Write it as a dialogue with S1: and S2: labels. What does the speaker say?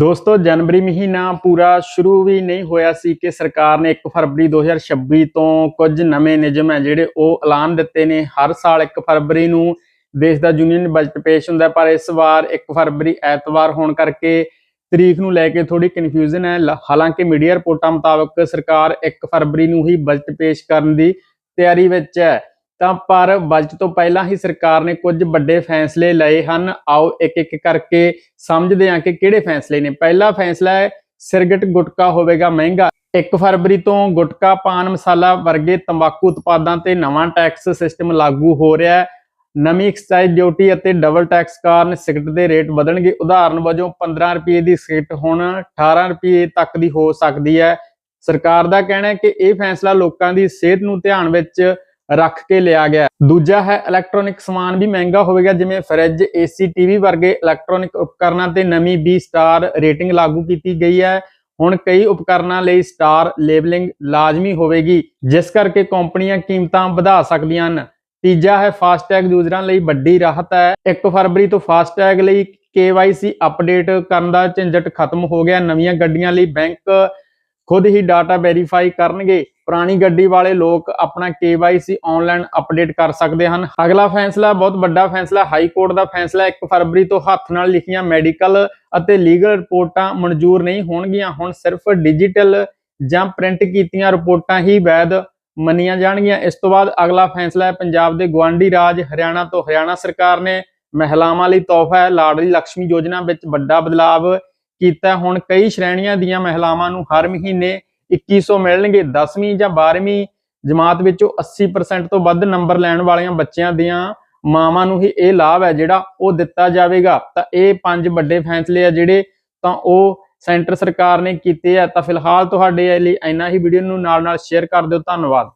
S1: ਦੋਸਤੋ, ਜਨਵਰੀ ਮਹੀਨਾ ਪੂਰਾ ਸ਼ੁਰੂ ਵੀ ਨਹੀਂ ਹੋਇਆ ਸੀ ਕਿ ਸਰਕਾਰ ਨੇ 1 ਫਰਵਰੀ 2026 ਤੋਂ ਕੁਝ ਨਵੇਂ ਨਿਯਮ ਹੈ ਜਿਹੜੇ ਉਹ ਐਲਾਨ ਦਿੱਤੇ ਨੇ। ਹਰ ਸਾਲ 1 ਫਰਵਰੀ ਨੂੰ ਦੇਸ਼ ਦਾ ਯੂਨੀਅਨ ਬਜਟ ਪੇਸ਼ ਹੁੰਦਾ ਪਰ ਇਸ ਵਾਰ 1 ਫਰਵਰੀ ਐਤਵਾਰ ਹੋਣ ਕਰਕੇ ਤਰੀਕ ਨੂੰ ਲੈ ਕੇ ਥੋੜੀ ਕਨਫਿਊਜ਼ਨ ਹੈ। ਲ- ਹਾਲਾਂਕਿ ਮੀਡੀਆ ਰਿਪੋਰਟਾਂ ਮੁਤਾਬਕ ਸਰਕਾਰ 1 ਫਰਵਰੀ ਨੂੰ ਹੀ ਬਜਟ ਪੇਸ਼ ਕਰਨ ਦੀ ਤਿਆਰੀ ਵਿੱਚ ਹੈ। ਤਾਂ ਪਰ ਬਜਟ ਤੋਂ ਪਹਿਲਾਂ ਹੀ ਸਰਕਾਰ ਨੇ ਕੁਝ ਵੱਡੇ ਫੈਸਲੇ ਲਏ ਹਨ। ਆਓ ਇੱਕ ਇੱਕ ਕਰਕੇ ਸਮਝਦੇ ਹਾਂ ਕਿ ਕਿਹੜੇ ਫੈਸਲੇ ਨੇ। ਪਹਿਲਾ ਫੈਸਲਾ ਹੈ, ਸਿਰਗਟ ਗੁਟਕਾ ਹੋਵੇਗਾ ਮਹਿੰਗਾ। 1 ਫਰਵਰੀ ਤੋਂ ਗੁਟਕਾ, ਪਾਨ ਮਸਾਲਾ ਵਰਗੇ ਤੰਬਾਕੂ ਉਤਪਾਦਾਂ ਤੇ ਨਵਾਂ ਟੈਕਸ ਸਿਸਟਮ ਲਾਗੂ ਹੋ ਰਿਹਾ ਹੈ। ਨਵੀਂ ਐਕਸਾਈਜ਼ ਡਿਊਟੀ ਅਤੇ ਡਬਲ ਟੈਕਸ ਕਾਰਨ ਸਿਗਰਟ ਦੇ ਰੇਟ ਵਧਣਗੇ। ਉਦਾਹਰਨ ਵਜੋਂ 15 ਰੁਪਏ ਦੀ ਸਿਗਰਟ ਹੁਣ 18 ਰੁਪਏ ਤੱਕ ਦੀ ਹੋ ਸਕਦੀ ਹੈ। ਸਰਕਾਰ ਦਾ ਕਹਿਣਾ ਹੈ ਕਿ ਇਹ ਫੈਸਲਾ ਲੋਕਾਂ ਦੀ ਸਿਹਤ ਨੂੰ ਧਿਆਨ ਵਿੱਚ ਰੱਖ ਕੇ ਲਿਆ ਗਿਆ। ਦੂਜਾ ਹੈ ਇਲੈਕਟ੍ਰੋਨਿਕ ਸਮਾਨ ਵੀ ਮਹਿੰਗਾ ਹੋਵੇਗਾ, ਜਿਵੇਂ ਫਰਿੱਜ ਏਸੀ ਟੀਵੀ ਵਰਗੇ ਇਲੈਕਟ੍ਰੋਨਿਕ ਉਪਕਰਨਾਂ ਤੇ ਨਵੀਂ 20 ਸਟਾਰ ਰੇਟਿੰਗ ਲਾਗੂ ਕੀਤੀ ਗਈ ਹੈ। ਹੁਣ ਕਈ ਉਪਕਰਨਾਂ ਲਈ ਸਟਾਰ ਲੇਬਲਿੰਗ ਲਾਜ਼ਮੀ ਹੋਵੇਗੀ, ਜਿਸ ਕਰਕੇ ਕੰਪਨੀਆਂ ਕੀਮਤਾਂ ਵਧਾ ਸਕਦੀਆਂ ਹਨ। ਤੀਜਾ ਹੈ ਫਾਸਟੈਗ, ਯੂਜ਼ਰਾਂ ਲਈ ਵੱਡੀ ਰਾਹਤ ਹੈ। 1 ਫਰਵਰੀ ਤੋਂ ਫਾਸਟੈਗ ਲਈ KYC ਅਪਡੇਟ ਕਰਨ ਦਾ ਝੰਜਟ ਖਤਮ ਹੋ ਗਿਆ। ਨਵੀਆਂ ਗੱਡੀਆਂ ਲਈ ਬੈਂਕ ਖੁਦ ਹੀ ਡਾਟਾ ਵੈਰੀਫਾਈ ਕਰਨਗੇ। ਪੁਰਾਣੀ ਗੱਡੀ ਵਾਲੇ ਲੋਕ ਆਪਣਾ KYC ਆਨਲਾਈਨ ਅਪਡੇਟ ਕਰ ਸਕਦੇ ਹਨ। ਅਗਲਾ ਫੈਸਲਾ, ਬਹੁਤ ਵੱਡਾ ਫੈਸਲਾ, ਹਾਈ ਕੋਰਟ ਦਾ ਫੈਸਲਾ 1 ਫਰਵਰੀ ਤੋਂ ਹੱਥ ਨਾਲ ਲਿਖੀਆਂ ਮੈਡੀਕਲ ਅਤੇ ਲੀਗਲ ਰਿਪੋਰਟਾਂ ਮਨਜ਼ੂਰ ਨਹੀਂ ਹੋਣਗੀਆਂ। ਹੁਣ ਸਿਰਫ ਡਿਜੀਟਲ ਜਾਂ ਪ੍ਰਿੰਟ ਕੀਤੀਆਂ ਰਿਪੋਰਟਾਂ ਹੀ ਵੈਧ ਮੰਨੀਆਂ ਜਾਣਗੀਆਂ। ਇਸ ਤੋਂ ਬਾਅਦ ਅਗਲਾ ਫੈਸਲਾ ਹੈ, ਪੰਜਾਬ ਦੇ ਗਵਾਂਢੀ ਰਾਜ, ਹਰਿਆਣਾ ਤੋਂ ਹਰਿਆਣਾ ਸਰਕਾਰ ਨੇ ਮਹਿਲਾਵਾਂ ਲਈ ਤੋਹਫਾ ਹੈ। ਲਾਡਲੀ ਲక్ష్ਮੀ ਯੋਜਨਾ ਵਿੱਚ ਵੱਡਾ ਬਦਲਾਵ ਕੀਤਾ। ਹੁਣ ਕਈ ਸ਼੍ਰੇਣੀਆਂ ਦੀਆਂ ਮਹਿਲਾਵਾਂ ਨੂੰ ਹਰ ਮਹੀਨੇ 2100 ਮਿਲਣਗੇ 10ਵੀਂ ਜਾਂ 12ਵੀਂ ਜਮਾਤ ਵਿੱਚੋਂ 80% ਤੋਂ ਵੱਧ ਨੰਬਰ ਲੈਣ ਵਾਲੀਆਂ ਬੱਚਿਆਂ ਦੀਆਂ ਮਾਵਾਂ ਨੂੰ ਹੀ ਇਹ ਲਾਭ ਹੈ ਜਿਹੜਾ ਉਹ ਦਿੱਤਾ ਜਾਵੇਗਾ। ਤਾਂ ਇਹ ਪੰਜ ਵੱਡੇ ਫੈਸਲੇ ਆ ਜਿਹੜੇ ਤਾਂ ਉਹ ਸੈਂਟਰ ਸਰਕਾਰ ਨੇ ਕੀਤੇ ਆ। ਤਾਂ ਫਿਲਹਾਲ ਤੁਹਾਡੇ ਲਈ ਇੰਨਾ ਹੀ। ਵੀਡੀਓ ਨੂੰ ਨਾਲ ਨਾਲ ਸ਼ੇਅਰ ਕਰ ਦਿਓ। ਧੰਨਵਾਦ।